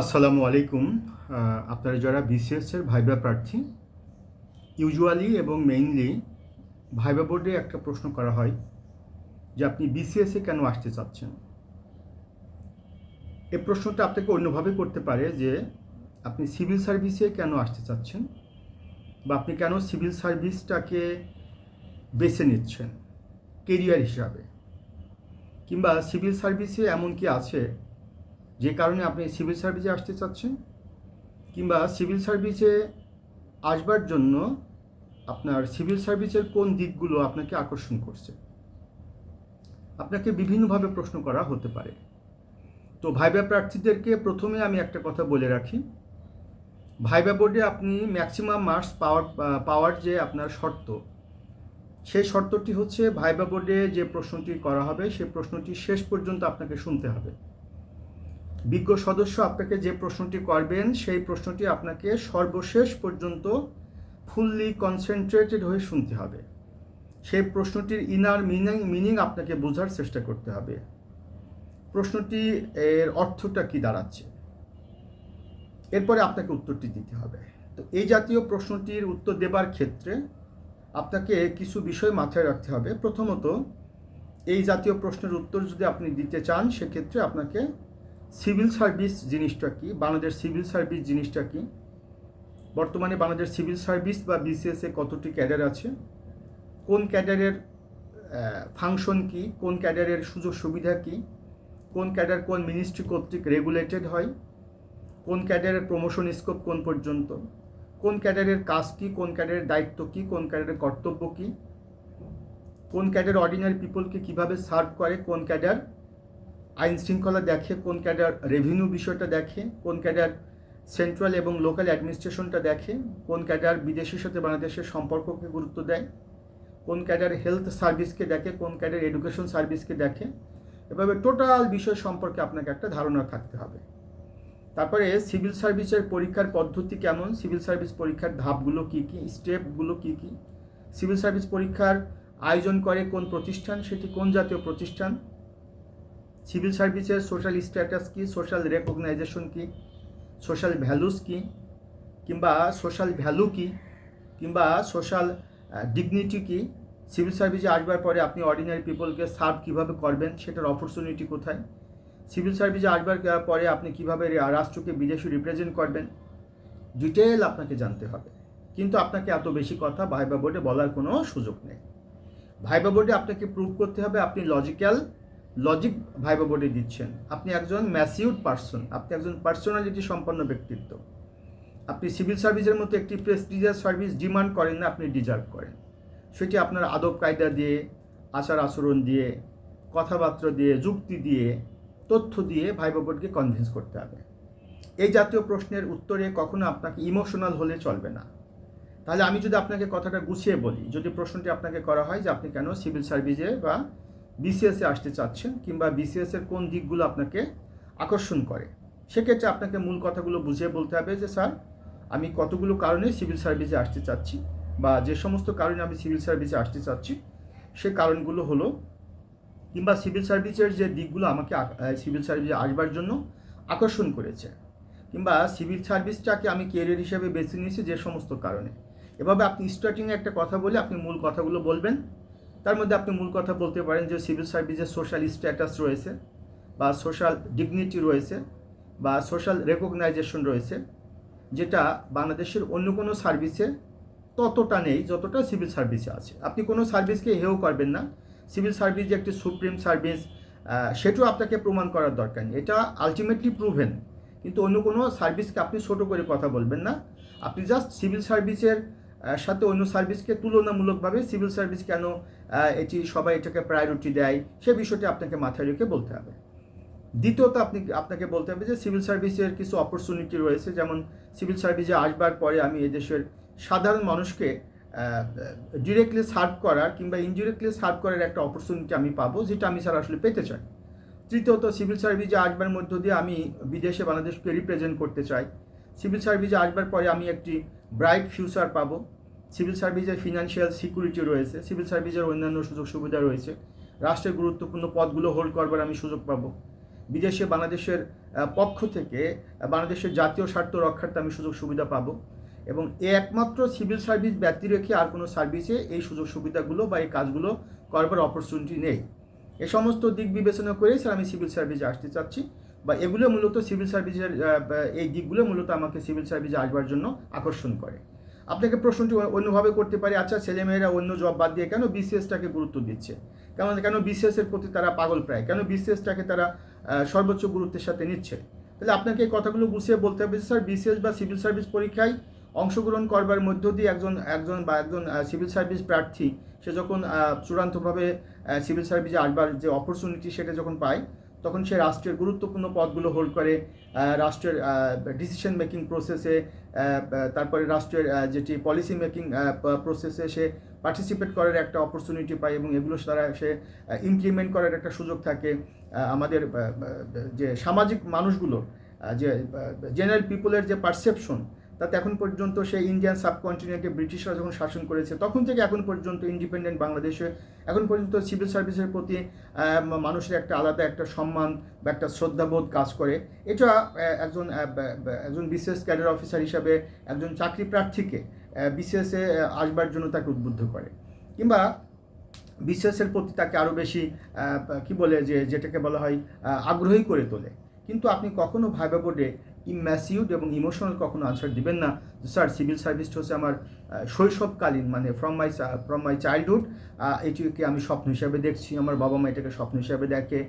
আসসালামু আলাইকুম। আপনারা যারা বিসিএসের ভাইবা প্রার্থী, ইউজুয়ালি এবং মেইনলি ভাইবা বোর্ডে একটা প্রশ্ন করা হয় যে আপনি বিসিএসে কেন আসতে চাচ্ছেন? এই প্রশ্নটা আপনাকে অন্যভাবে করতে পারে যে আপনি সিভিল সার্ভিসে কেন আসতে চাচ্ছেন বা আপনি কেন সিভিল সার্ভিসটাকে বেছে নিচ্ছেন, কেরিয়ার হিসাবে? কিংবা সিভিল সার্ভিসে এমন কি আছে যে কারণে আপনি সিভিল সার্ভিসে আসতে চাচ্ছেন কিংবা সিভিল সার্ভিসে আসবার জন্য আপনার সিভিল সার্ভিসের কোন দিকগুলো আপনাকে আকর্ষণ করছে? আপনাকে বিভিন্নভাবে প্রশ্ন করা হতে পারে। তো ভাইবা প্রার্থীদেরকে প্রথমে আমি একটা কথা বলে রাখি। ভাইবা বোর্ডে আপনি ম্যাক্সিমাম মার্কস পাওয়ার পাওয়ার যে আপনার শর্ত, সেই শর্তটি হচ্ছে ভাইবা বোর্ডে যে প্রশ্নটি করা হবে, সেই প্রশ্নটি শেষ পর্যন্ত আপনাকে শুনতে হবে। বিজ্ঞ সদস্য আপনাকে যে প্রশ্নটি করবেন, সেই প্রশ্নটি আপনাকে সর্বশেষ পর্যন্ত ফুললি কনসেন্ট্রেটেড হয়ে শুনতে হবে। সেই প্রশ্নটির ইনার মিনিং মিনিং আপনাকে বোঝার চেষ্টা করতে হবে। প্রশ্নটি এর অর্থটা কি দাঁড়াচ্ছে? এরপরে আপনাকে উত্তরটি দিতে হবে। তো এই জাতীয় প্রশ্নটির উত্তর দেবার ক্ষেত্রে আপনাকে কিছু বিষয় মাথায় রাখতে হবে। প্রথমত, এই জাতীয় প্রশ্নের উত্তর যদি আপনি দিতে চান, সেক্ষেত্রে আপনাকে সিভিল সার্ভিস জিনিসটা কি? বাংলাদেশ সিভিল সার্ভিস জিনিসটা কি? বর্তমানে বাংলাদেশ সিভিল সার্ভিস বা বিসিএসে কতটি ক্যাডার আছে? কোন ক্যাডারের ফাংশন কি? কোন ক্যাডারের সুযোগ সুবিধা কি? কোন ক্যাডার কোন মিনিস্ট্রি কর্তৃক রেগুলেটেড হয়? কোন ক্যাডারের প্রমোশন স্কোপ কোন পর্যন্ত? কোন ক্যাডারের কাজ কি? কোন ক্যাডারের দায়িত্ব কি? কোন ক্যাডারের কর্তব্য কি? কোন ক্যাডার অর্ডিনারি পিপলকে কীভাবে সার্ভ করে? কোন ক্যাডার আইন শৃঙ্খলা দেখে, কোন ক্যাডার রেভিনিউ বিষয়টা দেখে, কোন ক্যাডার সেন্ট্রাল এবং লোকাল অ্যাডমিনিস্ট্রেশনটা দেখে, কোন ক্যাডার বিদেশের সাথে বাংলাদেশের সম্পর্ককে গুরুত্ব দেয়, কোন ক্যাডার হেলথ সার্ভিসকে দেখে, কোন ক্যাডার এডুকেশন সার্ভিসকে দেখে। এভাবে টোটাল বিষয় সম্পর্কে আপনাকে একটা ধারণা থাকতে হবে। তারপরে সিভিল সার্ভিসের পরীক্ষার পদ্ধতি কেমন? সিভিল সার্ভিস পরীক্ষার ধাপগুলো কী কী? স্টেপগুলো কী কী? সিভিল সার্ভিস পরীক্ষার আয়োজন করে কোন প্রতিষ্ঠান? সেটি কোন জাতীয় প্রতিষ্ঠান? সিভিল সার্ভিসের সোশ্যাল স্ট্যাটাস কী, সোশ্যাল রেকগনাইজেশন কী, সোশ্যাল ভ্যালুস কী, কিংবা সোশ্যাল ভ্যালু কী, কিংবা সোশ্যাল ডিগনিটি কী? সিভিল সার্ভিসে আসবার পরে আপনি অর্ডিনারি পিপলকে সার্ভ কীভাবে করবেন, সেটার অপরচুনিটি কোথায়? সিভিল সার্ভিসে আসবার পরে আপনি কীভাবে রাষ্ট্রকে, বিদেশে রিপ্রেজেন্ট করবেন? ডিটেল আপনাকে জানতে হবে। কিন্তু আপনাকে এত বেশি কথা ভাইবা বোর্ডে বলার কোনো সুযোগ নেই। ভাইবা বোর্ডে আপনাকে প্রুভ করতে হবে, আপনি লজিক্যাল লজিক ভাইবা বোর্ডে দিচ্ছেন। আপনি একজন ম্যাসিউড পার্সন আপনি একজন পার্সোনালিটি সম্পন্ন ব্যক্তিত্ব। আপনি সিভিল সার্ভিসের মতো একটি প্রেস্টিজিয়াস সার্ভিস ডিমান্ড করেন না, আপনি ডিজার্ভ করেন। সেটি আপনার আদব কায়দা দিয়ে, আচার আচরণ দিয়ে, কথাবার্তা দিয়ে, যুক্তি দিয়ে, তথ্য দিয়ে ভাইবা বোর্ডকে কনভিন্স করতে হবে। এই জাতীয় প্রশ্নের উত্তরে কখনো আপনাকে ইমোশনাল হলে চলবে না। তাহলে আমি যদি আপনাকে কথাটা গুছিয়ে বলি, যদি প্রশ্নটি আপনাকে করা হয় যে আপনি কেন সিভিল সার্ভিসে বা বিসিএসে আসতে চাচ্ছেন কিংবা বিসিএসের কোন দিকগুলো আপনাকে আকর্ষণ করে, সেক্ষেত্রে আপনাকে মূল কথাগুলো বুঝিয়ে বলতে হবে যে, স্যার, আমি কতগুলো কারণে সিভিল সার্ভিসে আসতে চাচ্ছি বা যে সমস্ত কারণে আমি সিভিল সার্ভিসে আসতে চাচ্ছি, সে কারণগুলো হলো কিংবা সিভিল সার্ভিসের যে দিকগুলো আমাকে সিভিল সার্ভিসে আসবার জন্য আকর্ষণ করেছে, কিংবা সিভিল সার্ভিসটাকে আমি কেরিয়ার হিসেবে বেছে নিয়েছি যে সমস্ত কারণে। এভাবে আপনি স্টার্টিংয়ে একটা কথা বলে আপনি মূল কথাগুলো বলবেন। তার মধ্যে আপনি মূল কথা বলতে পারেন যে সিভিল সার্ভিসের সোশ্যাল স্ট্যাটাস রয়েছে, বা সোশ্যাল ডিগনিটি রয়েছে, বা সোশ্যাল রেকগনাইজেশন রয়েছে, যেটা বাংলাদেশের অন্য কোনো সার্ভিসে ততটা নেই যতটা সিভিল সার্ভিসে আছে। আপনি কোনো সার্ভিসকে হেও করবেন না। সিভিল সার্ভিস যে একটি সুপ্রিম সার্ভিস সেটাও আপনাকে প্রমাণ করার দরকার নেই। এটা আলটিমেটলি প্রুভেন কিন্তু অন্য কোনো সার্ভিসকে আপনি ছোটো করে কথা বলবেন না। আপনি জাস্ট সিভিল সার্ভিসের সাথে অন্য সার্ভিসকে তুলনামূলকভাবে সিভিল সার্ভিস কেন এটি সবাই এটাকে প্রায়োরিটি দেয়। সে বিষয়টি আপনাকে মাথায় রেখে বলতে হবে। দ্বিতীয়ত আপনি, আপনাকে বলতে হবে যে সিভিল সার্ভিসের কিছু অপরচুনিটি রয়েছে। যেমন সিভিল সার্ভিসে আসবার পরে আমি এদেশের সাধারণ মানুষকে ডিরেক্টলি সার্ভ করার কিংবা ইনডিরেক্টলি সার্ভ করার একটা অপরচুনিটি আমি পাবো, যেটা আমি স্যার আসলে পেতে চাই। তৃতীয়ত সিভিল সার্ভিসে আসবার মধ্য দিয়ে আমি বিদেশে বাংলাদেশকে রিপ্রেজেন্ট করতে চাই। সিভিল সার্ভিসে আসবার পরে আমি একটি ব্রাইট ফিউচার পাবো। সিভিল সার্ভিসের ফিনান্সিয়াল সিকিউরিটি রয়েছে সিভিল সার্ভিসের অন্যান্য সুযোগ সুবিধা রয়েছে। রাষ্ট্রের গুরুত্বপূর্ণ পদগুলো হোল্ড করবার আমি সুযোগ পাবো। বিদেশে বাংলাদেশের পক্ষ থেকে বাংলাদেশের জাতীয় স্বার্থ রক্ষার্থে আমি সুযোগ সুবিধা পাবো। এবং এ একমাত্র সিভিল সার্ভিস ব্যক্তি রেখে আর কোনো সার্ভিসে এই সুযোগ সুবিধাগুলো বা এই কাজগুলো করবার অপরচুনিটি নেই। এ সমস্ত দিক বিবেচনা করেই স্যার আমি সিভিল সার্ভিসে আসতে চাচ্ছি বা এগুলো মূলত সিভিল সার্ভিসের এই দিকগুলো মূলত আমাকে সিভিল সার্ভিসে আসবার জন্য আকর্ষণ করে। আপনাকে প্রশ্নটি অন্যভাবে করতে পারি আচ্ছা ছেলেমেয়েরা অন্য জব বাদ দিয়ে কেন বিসিএসটাকে গুরুত্ব দিচ্ছে? কেন কেন বিসিএস এর প্রতি তারা পাগল প্রায়? কেন বিসিএসটাকে তারা সর্বোচ্চ গুরুত্বের সাথে নিচ্ছে? তাহলে আপনাকে এই কথাগুলো গুছিয়ে বলতে হবে যে, স্যার বিসিএস বা সিভিল সার্ভিস পরীক্ষায় অংশগ্রহণ করবার মধ্য দিয়ে একজন একজন বা একজন সিভিল সার্ভিস প্রার্থী সে যখন চূড়ান্তভাবে সিভিল সার্ভিসে আসবার যে অপরচুনিটি সেটা যখন পায় তখন সে রাষ্ট্রের গুরুত্বপূর্ণ পদগুলো হোল্ড করে রাষ্ট্রের ডিসিশন মেকিং প্রসেসে তারপরে রাষ্ট্রের যেটি পলিসি মেকিং প্রসেসে সে পার্টিসিপেট করার একটা অপরচুনিটি পায় এবং এগুলো তারা সে ইমপ্লিমেন্ট করার একটা সুযোগ থাকে আমাদের যে সামাজিক মানুষগুলো যে জেনারেল পিপলের যে পারসেপশন তাতে এখন পর্যন্ত সেই ইন্ডিয়ান সাবকন্টিনেন্টে ব্রিটিশরা যখন শাসন করেছে, তখন থেকে এখন পর্যন্ত ইন্ডিপেন্ডেন্ট বাংলাদেশে, এখন পর্যন্ত সিভিল সার্ভিসের প্রতি মানুষের একটা আলাদা একটা সম্মান বা একটা শ্রদ্ধাবোধ কাজ করে। এটা একজন একজন বিশেষ ক্যাডার অফিসার হিসাবে একজন চাকরি প্রার্থীকে বিসিএসে আসবার জন্য তাকে উদ্বুদ্ধ করে। কিংবা বিসিএসের প্রতি তাকে আরও বেশি কি বলে যে, যেটাকে বলা হয় আগ্রহী করে তোলে। কিন্তু আপনি কখনো ভাইবা বোর্ডে ইম্যাসিউড এবং ইমোশনাল কখনো আনসার দিবেন না। স্যার, সিভিল সার্ভিসটা হচ্ছে আমার শৈশবকালীন মানে from my from my childhood এটিকে আমি স্বপ্ন হিসাবে দেখছি। আমার বাবা মা এটাকে স্বপ্ন হিসাবে দেখে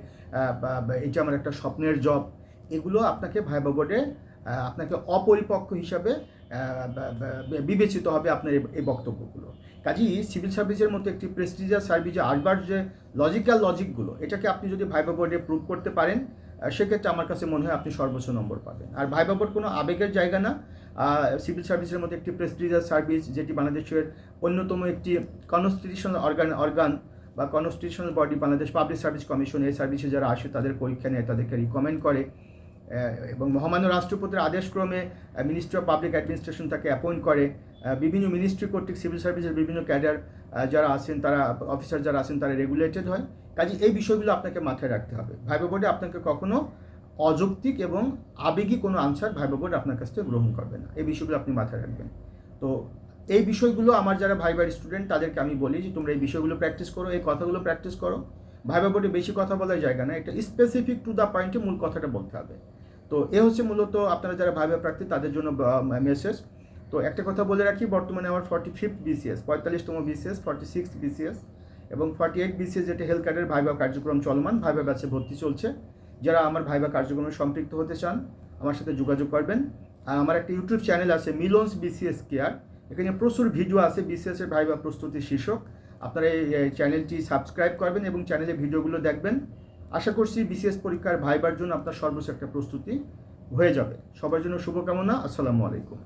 এটা আমার একটা স্বপ্নের জব এগুলো আপনাকে ভাইবা বোর্ডে আপনাকে অপরিপক্ক হিসাবে বিবেচিত হবে আপনার এই- বক্তব্যগুলো। কাজেই সিভিল সার্ভিসের মতো একটি প্রেস্টিজিয়াস সার্ভিসে আসবার যে লজিক্যাল লজিকগুলো এটাকে আপনি যদি ভাইবা বোর্ডে প্রুভ করতে পারেন সেক্ষেত্রে আমার কাছে মনে হয় আপনি সর্বোচ্চ নম্বর পাবেন। আর ভাইবা বোর্ড কোনো আবেগের জায়গা না। সিভিল সার্ভিসের মধ্যে একটি প্রেস্টিজিয়াস সার্ভিস যেটি বাংলাদেশের অন্যতম একটি কনস্টিটিউশনাল অর্গান অর্গান বা constitutional body Bangladesh public service commission এই সার্ভিসে যারা আসে তাদের পরীক্ষা নেয়, তাদেরকে রিকমেন্ড করে। এবং মহামান্য রাষ্ট্রপতির আদেশক্রমে মিনিস্ট্রি অফ পাবলিক অ্যাডমিনিস্ট্রেশন তাকে অ্যাপয়েন্ট করে। বিভিন্ন মিনিস্ট্রি কর্তৃক সিভিল সার্ভিসের বিভিন্ন ক্যাডার যারা আছেন, তারা অফিসার যারা আছেন, তারা রেগুলেটেড হয়। কাজে এই বিষয়গুলো আপনাকে মাথায় রাখতে হবে। ভাইবা বোর্ডে আপনাকে কখনো অযৌক্তিক এবং আবেগী কোনো আনসার ভাইবা বোর্ড আপনার কাছ থেকে গ্রহণ করবে না। এই বিষয়গুলো আপনি মাথায় রাখবেন। তো এই বিষয়গুলো আমার যারা ভাইবার স্টুডেন্ট তাদেরকে আমি বলি যে, তোমরা এই বিষয়গুলো প্র্যাকটিস করো, এই কথাগুলো প্র্যাকটিস করো। ভাইবা বোর্ডে বেশি কথা বলার জায়গা না এটা স্পেসিফিক টু দ্য পয়েন্টে মূল কথাটা বলতে হবে। তো এ হচ্ছে মূলত আপনারা যারা ভাইবা প্রার্থী, তাদের জন্য মেসেজ তো একটা কথা বলে রাখি, বর্তমানে আমার ফর্টি ফিফথ বিসিএস পঁয়তাল্লিশতম বিসিএস ফর্টি সিক্স বিসিএস এবং ফর্টি এইট বিসিএস যেটা হেলথ কার্ডের ভাইবা কার্যক্রম চলমান ভাইবা ব্যাচে ভর্তি চলছে। যারা আমার ভাইবা কার্যক্রমে সম্পৃক্ত হতে চান, আমার সাথে যোগাযোগ করবেন। আর আমার একটা ইউটিউব চ্যানেল আছে মিলন্স বিসিএস কেয়ার এখানে প্রচুর ভিডিও আছে বিসিএসের ভাইবা প্রস্তুতি শীর্ষক। আপনারা এই চ্যানেলটি সাবস্ক্রাইব করবেন এবং চ্যানেলে ভিডিওগুলো দেখবেন। আশা করছি বিসিএস পরীক্ষার ভাইবার জন্য আপনার সর্বোচ্চ একটা প্রস্তুতি হয়ে যাবে। সবার জন্য শুভকামনা, আসসালামু আলাইকুম।